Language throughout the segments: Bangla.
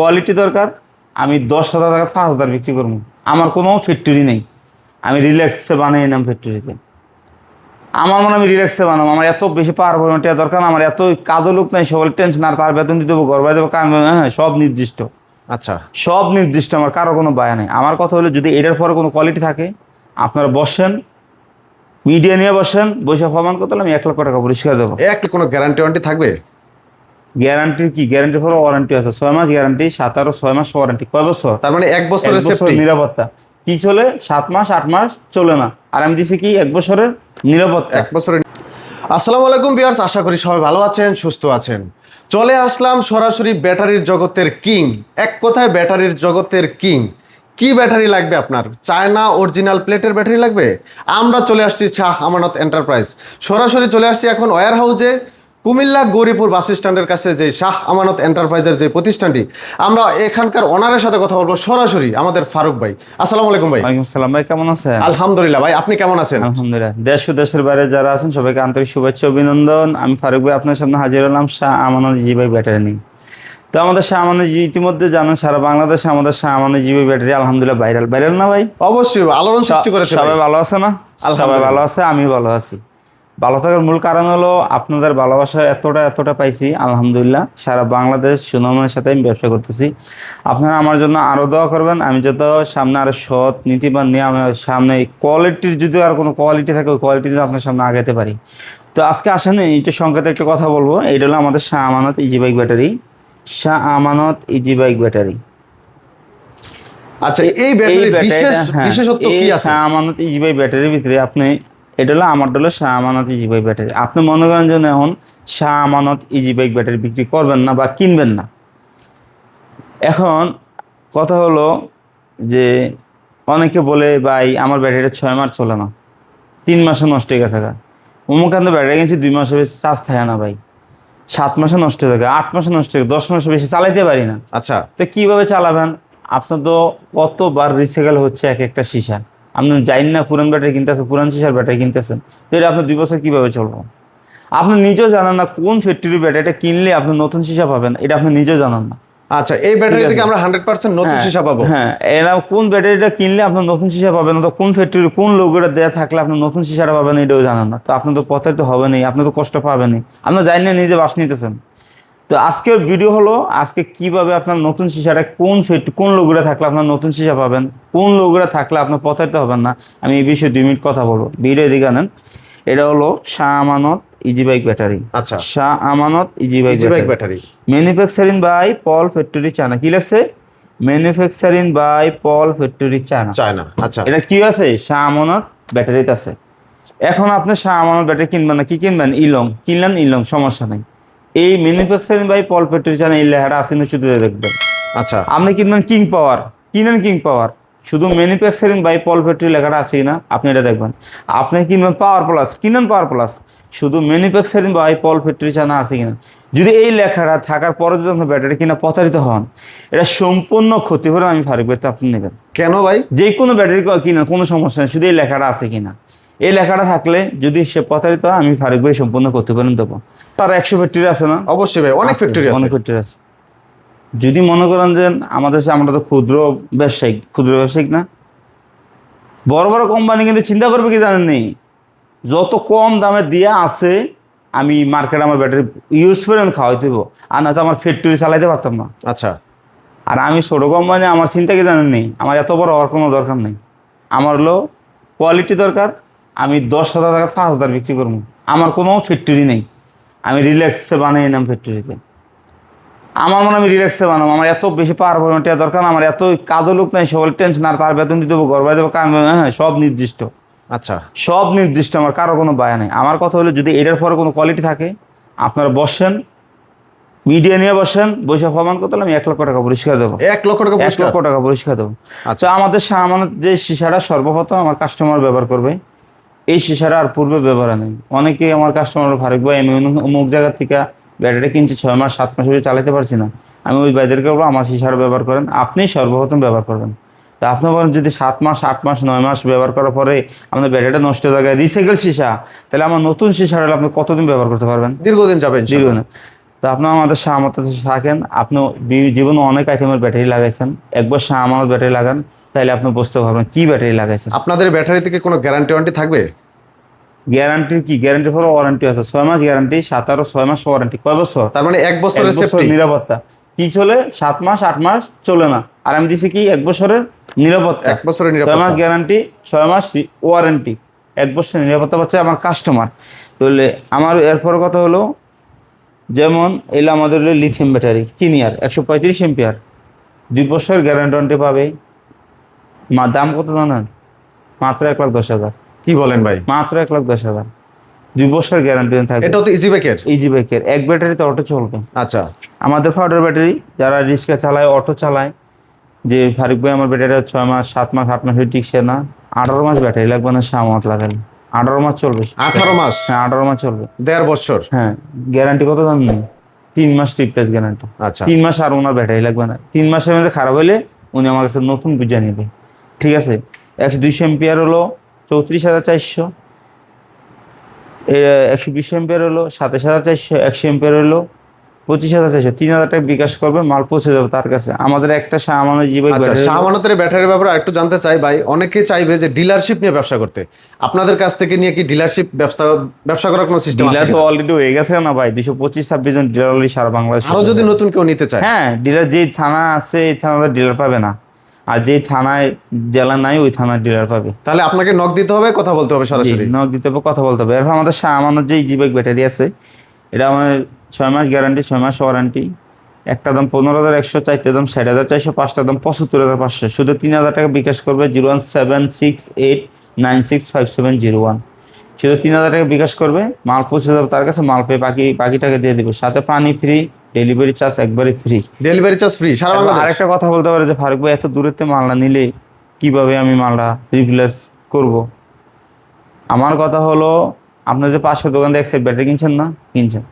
কোয়ালিটি দরকার আমি দশ হাজার টাকা পাঁচ হাজার বিক্রি করব। আমার কোনো ফ্যাক্টরি নেই। আমি রিল্যাক্সে বানিয়ে নিলাম ফ্যাক্টরিতে আমার মনে হয় আমি রিল্যাক্সে বানাবো। আমার এত বেশি পাওয়ার পরিমাণ টাকা দরকার আমার এত কাজও লোক নাই সবাই টেনশন আর তার বেতন দিতে দেবো ঘর বাই দেবো কান হ্যাঁ সব নির্দিষ্ট। আচ্ছা। সব নির্দিষ্ট আমার কারও কোনো বায়া নেই। আমার কথা হলো যদি এটার পরে কোনো কোয়ালিটি থাকে আপনারা বসেন মিডিয়া নিয়ে বসেন বসে প্রমাণ করতে আমি এক লক্ষ টাকা পরিষ্কার দেবো। এক কোনো গ্যারান্টি ওয়ারেন্টি থাকবে? গ্যারান্টির কি? গ্যারান্টির পরে ওয়ারেন্টি আছে। ছয় মাস গ্যারান্টি সাত আরও ছয় মাস ওয়ারেন্টি। কয় বছর? তার মানে এক বছরের সেফটি নিরাপত্তা। কি চলে? সাত মাস আট মাস চলে না। আর আমি দিছি কি? এক বছরের নিরাপত্তা। এক বছরের আসসালামু আলাইকুম বিয়ার্স আশা করি সবাই ভালো আছেন সুস্থ আছেন। চলে আসলাম সরাসরি ব্যাটারির জগতের কিং। এক কথায় ব্যাটারির জগতের কিং। কি ব্যাটারি লাগবে আপনার? চায়না অরিজিনাল প্লেটের ব্যাটারি লাগবে? আমরা চলে আসছি শাহ আমানত এন্টারপ্রাইজ। সরাসরি চলে আসছি এখন ওয়ার হাউসে কুমিল্লা গৌরীপুর বাস স্ট্যান্ডের কাছে যে শাহ আমানত এন্টারপ্রাইজের যে প্রতিষ্ঠানটি আমরা এখানকার ওনারের সাথে কথা বলব সরাসরি আমাদের ফারুক ভাই। আসসালামু আলাইকুম ভাই। ওয়ালাইকুম সালাম ভাই কেমন আছেন? আলহামদুলিল্লাহ ভাই আপনি কেমন আছেন? আলহামদুলিল্লাহ। দেশ ও দেশের বাইরে যারা আছেন সবাইকে আন্তরিক শুভেচ্ছা অভিনন্দন। আমি ফারুক ভাই আপনার সামনে হাজির হলাম শাহ আমানত জি ভাই ব্যাটারি তো আমাদের শাহ আমানত জি ইতিমধ্যে জানেন সারা বাংলাদেশে আমাদের শাহ আমানত জি ভাই ব্যাটারি আলহামদুলিল্লাহ ভাইরাল। ভাইরাল না ভাই? অবশ্যই আলোড়ন সৃষ্টি করেছে সবাই ভালো আছে না? সবাই। ভালো আছে আমি ভালো আছি। ভালো থাকার মূল কারণ হলো আপনাদের ভালোবাসা এতটা এতটা পাইছি আলহামদুলিল্লাহ। সারা বাংলাদেশ সুনামের সাথে আমি ব্যবসা করতেছি। আপনারা আমার জন্য আরও দোয়া করবেন। আমি যত সামনে আরও সৎ নীতিবান নিয়ে আমি সামনে কোয়ালিটির যদি আর কোনো কোয়ালিটি থাকে ওই কোয়ালিটি যদি আপনার সামনে আগাতে পারি। তো আজকে আসেন এইটা সংক্ষেপে একটা কথা বলব। এইটা হলো আমাদের Shah Amanat easy bike battery. Shah Amanat easy bike battery. আচ্ছা এই ব্যাটারি বিশেষ হ্যাঁ, বিশেষত্ব কি আছে? শাহ আমানত ইজিবাই ব্যাটারির ভিতরে আপনি এটা হলো আমার হলো শাহ আমানত ইজিবাই ব্যাটারি আপনি মনে করেন যে এখন Shah Amanat easy bike battery বিক্রি করবেন না বা কিনবেন না। এখন কথা হলো যে অনেকে বলে ভাই আমার ব্যাটারিটা ছয় মাস চলে না। তিন মাসে নষ্ট হয়ে গেছে গা। অমুক আনতে ব্যাটারি কিনছি দুই মাসে বেশি চার্জ থাকে না ভাই। সাত মাসে নষ্ট হয়ে থাকে আট মাসে নষ্ট হয়ে দশ মাসে বেশি চালাইতে পারি না। আচ্ছা। তো কীভাবে চালাবেন? আপনার তো কতবার রিসাইকেল হচ্ছে এক একটা সীসা। আপনি জানেন না পুরান ব্যাটারি কিনতেছেন পুরান সীসার ব্যাটারি কিনতেছেন তো এটা আপনি দুই বছর কীভাবে চলবো? আপনি নিজেও জানেন না কোন ফ্যাক্টরির ব্যাটারিটা কিনলে আপনি নতুন সীসা পাবেন এটা আপনি নিজেও জানেন না। আচ্ছা এই ব্যাটারি থেকে আমরা হান্ড্রেড পার্সেন্ট নতুন হ্যাঁ, সীসা পাবো। হ্যাঁ এরা কোন ব্যাটারিটা কিনলে আপনার নতুন সীসা পাবেন তো কোন ফ্যাক্টরি কোন লোগোটা দেওয়া থাকলে আপনি নতুন সীসাটা পাবেন এটাও জানেন না। তো আপনি তো পথে তো হবে নেই আপনি তো কষ্ট পাবেনই। আপনার জানেন না নিজে বাস নিতেছেন। তো আজকের ভিডিও হলো আজকে কীভাবে আপনার নতুন সীসাটা কোন ফেট কোন লোগোটা থাকলে আপনার নতুন সীসা পাবেন কোন লোগোটা থাকলে আপনার পথাইতে হবেন না আমি এই বিষয়ে দুই মিনিট কথা বলব। ভিডিও দিকে আনেন। এটা হলো Shah Amanat easy bike battery আচ্ছা। Shah Amanat easy bike battery battery manufacturing by Paul factory China কি লাগছে manufacturing by Paul factory China China আচ্ছা। এটা কি আছে? শাহ আমানত ব্যাটারিতে আছে। এখন আপনি শাহ আমানত ব্যাটারি কিনবেন না কি কিনবেন? ইলং কিনলেন ইলং সমস্যা নেই। এই ম্যানুফ্যাকচারিং বাই পল চায়না এই লেখাটা আছে না শুধু দেখবেন। আচ্ছা। আপনি কিনবেন কিং পাওয়ার কিনেন কিং পাওয়ার শুধু ম্যানুফ্যাকচারিং বাই পল ফ্যাক্টরি লেখাটা আছে না আপনি এটা দেখবেন। আপনি কিনবেন পাওয়ার প্লাস কিনেন পাওয়ার প্লাস শুধু manufacturing by Paul factory China আছে কিনা। যদি এই লেখাটা থাকার পরে যদি আপনার ব্যাটারি কিনা প্রতারিত হন এটা সম্পূর্ণ ক্ষতিপূরণ আমি ফারুক ভাইতে আপনি নেবেন। কেন ভাই? যে কোনো ব্যাটারি কিনা কোনো সমস্যা নেই শুধু এই লেখাটা আছে কিনা। এই লেখাটা থাকলে যদি সে প্রতারিত হয় আমি ফারুক ভাই সম্পূর্ণ পারেন দেবো। তার একশো ফ্যাক্টরি আছে না? অবশ্যই ভাই অনেক ফ্যাক্টরি আছে। অনেক ফ্যাক্টরি আছে। যদি মনে করেন যে আমাদের দেশে আমরা তো ক্ষুদ্র ব্যবসায়িক ক্ষুদ্র ব্যবসায়িক না। বড় বড় কোম্পানি কিন্তু চিন্তা করবে কি জানেন নেই? যত কম দামে দিয়া আছে আমি মার্কেটে আমার ব্যাটারি ইউজ করে আমি খাওয়াইতে দেবো। আর না তো আমার ফ্যাক্টরি চালাইতে পারতাম না। আচ্ছা। আর আমি ছোটো কোম্পানি আমার চিন্তা কি জানেন নেই? আমার এত বড় হওয়ার কোনো দরকার নেই। আমার হলো কোয়ালিটি দরকার আমি দশ হাজার টাকা পাঁচ হাজার বিক্রি করব। আমার কোনো ফ্যাক্টরি নেই। আমি রিল্যাক্সে বানিয়ে নিলাম ফ্যাক্টরিতে আমার মনে হয় আমি রিল্যাক্সে বানাবো। আমার এত বেশি পাওয়ার পরিমাণ টাকা দরকার আমার এত কাজও লোক নাই সবাই টেনশন আর তার বেতন দিতে দেবো ঘর বাই দেবো কান হ্যাঁ সব নির্দিষ্ট। আচ্ছা। সব নির্দিষ্ট আমার কারও কোনো বায়া নেই। আমার কথা হলো যদি এটার পরে কোনো কোয়ালিটি থাকে আপনারা বসেন মিডিয়া নিয়ে বসেন বসে প্রমাণ করতে আমি এক লক্ষ টাকা পরিষ্কার দেবো। এক লক্ষ টাকা এক লক্ষ টাকা পরিষ্কার দেবো। আচ্ছা। আচ্ছা আমাদের সামান্য যে সিসাটা সর্বপ্রথম আমার কাস্টমার ব্যবহার করবে। এই সিসাটা আর পূর্বে ব্যবহার নেই। অনেকেই আমার কাস্টমার ফারুক ভাই আমি অমুক জায়গা থেকে ব্যাটারি কিনছি ছয় মাস সাত মাস ধরে চালাতে পারছি না। আমি ওই ভাইদেরকে বলব আমার সিসাটা ব্যবহার করেন। আপনি সর্বপ্রথম ব্যবহার করবেন। তা আপনি বলেন যদি সাত মাস আট মাস নয় মাস ব্যবহার করার পরে আপনার ব্যাটারিটা নষ্ট হয়ে যায় রিসাইকেল সিসা তাহলে আমার নতুন সিসাটা আপনি কতদিন ব্যবহার করতে পারবেন? দীর্ঘদিন যাবেন দীর্ঘ না তো আপনার আমাদের শাহ আমানত থাকেন। আপনি জীবনে অনেক আইটেমের ব্যাটারি লাগাইছেন। একবার শাহ আমানত ব্যাটারি লাগান তাহলে আপনি বুঝতে পারবেন কি ব্যাটারি লাগাইছেন। আপনাদের ব্যাটারি থেকে কোনো গ্যারান্টি ওয়ারেন্টি থাকবে? গ্যারান্টির কি? গ্যারান্টি হলো ওয়ারেন্টি আছে। ছয় মাস গ্যারান্টি সাতারো ছয় মাস ওয়ারেন্টি। কয় বছর? তার মানে এক বছরের বছর সেফটি নিরাপত্তা। কি চলে? সাত মাস আট মাস চলে না। আর আমি দিছি কি? এক বছরের নিরাপত্তা। এক বছরের ছয় মাস গ্যারান্টি ছয় মাস ওয়ারেন্টি। এক বছরের নিরাপত্তা পাচ্ছে আমার কাস্টমার। তাহলে আমার এরপর কথা হলো যেমন এলো আমাদের লিথিয়াম ব্যাটারি কিনিয়ার একশো পঁয়ত্রিশ এম্পিয়ার দুই বছর গ্যারান্টি পাবে। মা দাম কত জানেন? মাত্র এক লাখ দশ হাজার। কি বলেন ভাই? মাত্র এক লাখ দশ হাজার। দুই বছর গ্যারান্টি থাকবে। এটাও তো ইজি ব্যাকের ইজি বাইকের এক ব্যাটারিতে অটো চলবে। আচ্ছা। আমাদের পাউডার ব্যাটারি যারা রিক্সা চালায় অটো চালায় যে ফারুক ভাই আমার ব্যাটারি ছয় মাস সাত মাস আট মাস টিকছে না আঠারো মাস ব্যাটারি লাগবে না সামাত লাগালে। আঠারো মাস চলবে। আঠারো মাস? হ্যাঁ আঠারো মাস চলবে। দেড় বছর? হ্যাঁ। গ্যারান্টি কত দাম নেই? তিন মাস রিপ্লেস গ্যারান্টি আচ্ছা। তিন মাস আর ওনার ব্যাটারি লাগবে না। তিন মাসের মধ্যে খারাপ হলে উনি আমার কাছে নতুন বুঝে নেবে। ঠিক আছে? একশো দুইশো এম্পিয়ার হলো চৌত্রিশ হাজার চারশো। একশো বিশ এম্পিয়ার হলো সাতাশ হাজার চারশো একশো এম্পিয়ার হলো পঁচিশ হাজার চারশো। তিন হাজার টাকা বিকাশ করবে মাল পৌঁছে যাবে তার কাছে। আমাদের একটা সামান্য জীবন আচ্ছা শাহমানতের ব্যাটারির ব্যাপারে একটু জানতে চাই ভাই। অনেকেই চাইবে যে ডিলারশিপ নিয়ে ব্যবসা করতে। আপনাদের কাছ থেকে নিয়ে কি ডিলারশিপ ব্যবসা ব্যবসা করার কোনো সিস্টেম ডিলার তো অলরেডি হয়ে গেছে না ভাই। দুশো পঁচিশ ছাব্বিশ জন ডিলার অলরেডি সারা বাংলাদেশ আরও যদি নতুন কেউ নিতে চায়? হ্যাঁ ডিলার যেই থানা আছে এই থানাতে ডিলার পাবে না। আর যেই থানায় জেলা নাই ওই থানার ডিলার পাবে। তাহলে আপনাকে নক দিতে হবে কথা বলতে হবে সরাসরি? নক দিতে হবে কথা বলতে হবে। এরপর আমাদের আমাদের যে ইজি ব্যাটারি আছে এটা আমাদের ছয় মাস গ্যারান্টি ছয় মাস ওয়ারেন্টি একটা দাম পনেরো হাজার একশো চারটে দাম ষাট হাজার চারশো পাঁচটা দাম পঁচাত্তর হাজার পাঁচশো। শুধু তিন হাজার টাকা বিকাশ করবে zero one seven six eight nine six five seven zero one. শুধু তিন হাজার টাকা বিকাশ করবে মাল পৌঁছে যাবে তার কাছে মাল পেয়ে বাকি বাকি টাকা দিয়ে দেবে। সাথে পানি ফ্রি ডেলিভারি চার্জ একবারে ফ্রি ডেলিভারি চার্জ ফ্রি সারা বাংলাদেশ? আরেকটা কথা বলতে পারে যে ফারুক ভাই এত দূরেতে মালটা নিলে কীভাবে আমি মালটা রিপ্লেস করব? আমার কথা হলো আপনার যে পাঁচশো দোকান থেকে একসাইড ব্যাটারি কিনছেন না কিনছেন।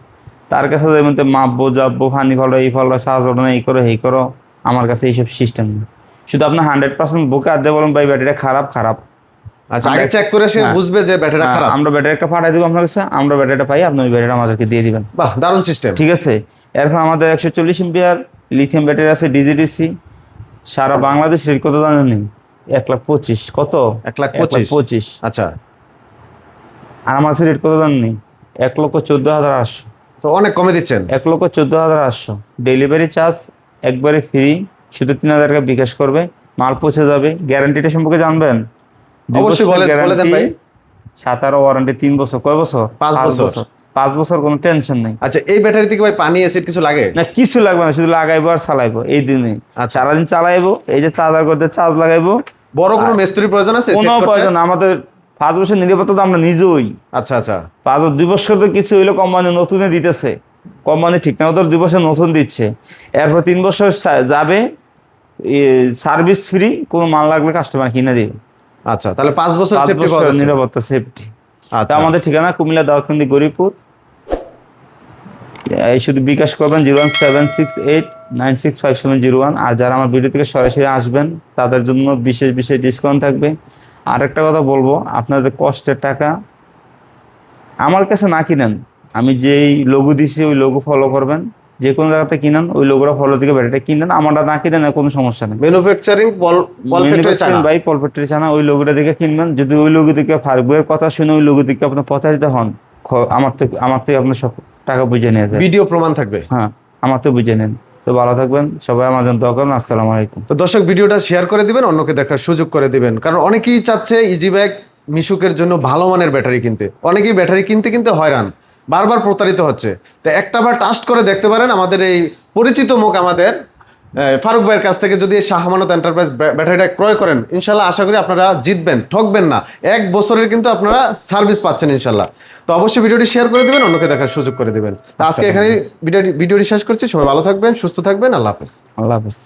তার কাছে যেমন তো মাপবো যাব ফানি ফলো এই ফলো সাহায্য না এই করো এই করো আমার কাছে এইসব সিস্টেম নেই। শুধু আপনার হান্ড্রেড পার্সেন্ট বুকে আর বলুন ভাই ব্যাটারিটা খারাপ খারাপ। আচ্ছা আগে চেক করে সে হ্যাঁ। বুঝবে যে ব্যাটারিটা খারাপ। আমরা ব্যাটারি একটা পাঠিয়ে দেবো আপনার কাছে আমরা ব্যাটারিটা পাই আপনি ওই ব্যাটারিটা আমাদেরকে দিয়ে দিবেন। বাহ দারুণ সিস্টেম ঠিক আছে? এরপর আমাদের একশো চল্লিশ এম্পিয়ার লিথিয়াম ব্যাটারি আছে ডিজিডিসি সারা বাংলাদেশ রেট কত জানেন এক লাখ পঁচিশ। কত? এক লাখ পঁচিশ। আচ্ছা। আর আমার রেট কত জানেন এক লক্ষ চোদ্দ হাজার আটশো। তো অনেক কমে দিচ্ছেন। এক লক্ষ চোদ্দ হাজার আটশো। ডেলিভারি চার্জ একবারে ফ্রি শুধু তিন হাজার টাকা বিকাশ করবে। মাল পৌঁছে যাবে। গ্যারান্টিটা সম্পর্কে জানবেন? অবশ্যই বলে- দেন ভাই। সাতারো ওয়ারেন্টি তিন বছর। কয় বছর? পাঁচ বছর। পাঁচ বছর কোনো টেনশন নেই। আচ্ছা এই ব্যাটারি থেকে ভাই পানি অ্যাসিড কিছু লাগে? না কিছু লাগবে না শুধু লাগাইবো আর চালাইবো এই দিনে। আচ্ছা। সারাদিন চালাইবো এই যে চার্জার করতে চার্জ লাগাইবো। বড় কোনো মিস্ত্রি প্রয়োজন আছে কোনো প্রয়োজন আমাদের পাঁচ বছর নিরাপত্তা তো আমরা নিজেই। আচ্ছা আচ্ছা। পাঁচ দুই বছর তো কিছু হইলে কোম্পানি নতুনে দিতেছে। কোম্পানি ঠিক না তো দুই বছর নতুন দিচ্ছে। এরপর তিন বছর যাবে সার্ভিস ফ্রি কোনো মাল লাগলে কাস্টমার কিনে দিবে। আচ্ছা তাহলে পাঁচ বছর নিরাপত্তা সেফটি আচ্ছা। আমাদের ঠিকানা কুমিল্লা দাউদকান্দি গরিপুর এই শুধু বিকাশ করবেন zero one seven six eight nine six five seven zero one. আর যারা আমার ভিডিও থেকে সরাসরি আসবেন তাদের জন্য বিশেষ বিশেষ ডিসকাউন্ট থাকবে। আর একটা কথা বলব আপনাদের কষ্টের টাকা আমার কাছে না কিনেন আমি যেই লোগো দিছি ওই লোগো ফলো করবেন। যে কোনো জায়গাতে কিনেন ওই লোগোটা ফলো থেকে ব্যাটারিটা কিনেন আমারটা না কিনেন কোনো সমস্যা নেই। ম্যানুফ্যাকচারিং বল বল ফ্যাক্টরি চানা ওই লোগোটা দেখে কিনবেন। যদি ওই লোগো থেকে ফারুক ভাইয়ের কথা শুনে ওই লোগো থেকে আপনার প্রতারিত হন আমার থেকে আমার থেকে আপনার সব টাকা বুঝে নিয়ে যায় ভিডিও প্রমাণ থাকবে। হ্যাঁ আমার তো বুঝে নেন। তো ভালো থাকবেন সবাই আমার জন্য দোয়া করুন আসসালামু আলাইকুম। তো দর্শক ভিডিওটা শেয়ার করে দিবেন অন্যকে দেখার সুযোগ করে দিবেন। কারণ অনেকেই চাচ্ছে ইজি ব্যাগ মিশুকের জন্য ভালো মানের ব্যাটারি কিনতে। অনেকেই ব্যাটারি কিনতে কিনতে হয়রান বারবার প্রতারিত হচ্ছে। তো একটা বার টাস্ট করে দেখতে পারেন আমাদের এই পরিচিত মুখ আমাদের। ফারুক ভাইয়ের কাছ থেকে যদি শাহমানত এন্টারপ্রাইজ ব্যাটারিটা ক্রয় করেন ইনশাল্লাহ আশা করি আপনারা জিতবেন ঠকবেন না। এক বছরের কিন্তু আপনারা সার্ভিস পাচ্ছেন ইনশাল্লাহ। তো অবশ্যই ভিডিওটি শেয়ার করে দেবেন অন্যকে দেখার সুযোগ করে দেবেন। তো আজকে এখানে ভিডিওটি ভিডিওটি শেষ করছি সবাই ভালো থাকবেন সুস্থ থাকবেন আল্লাহ হাফেজ। আল্লাহ হাফিজ।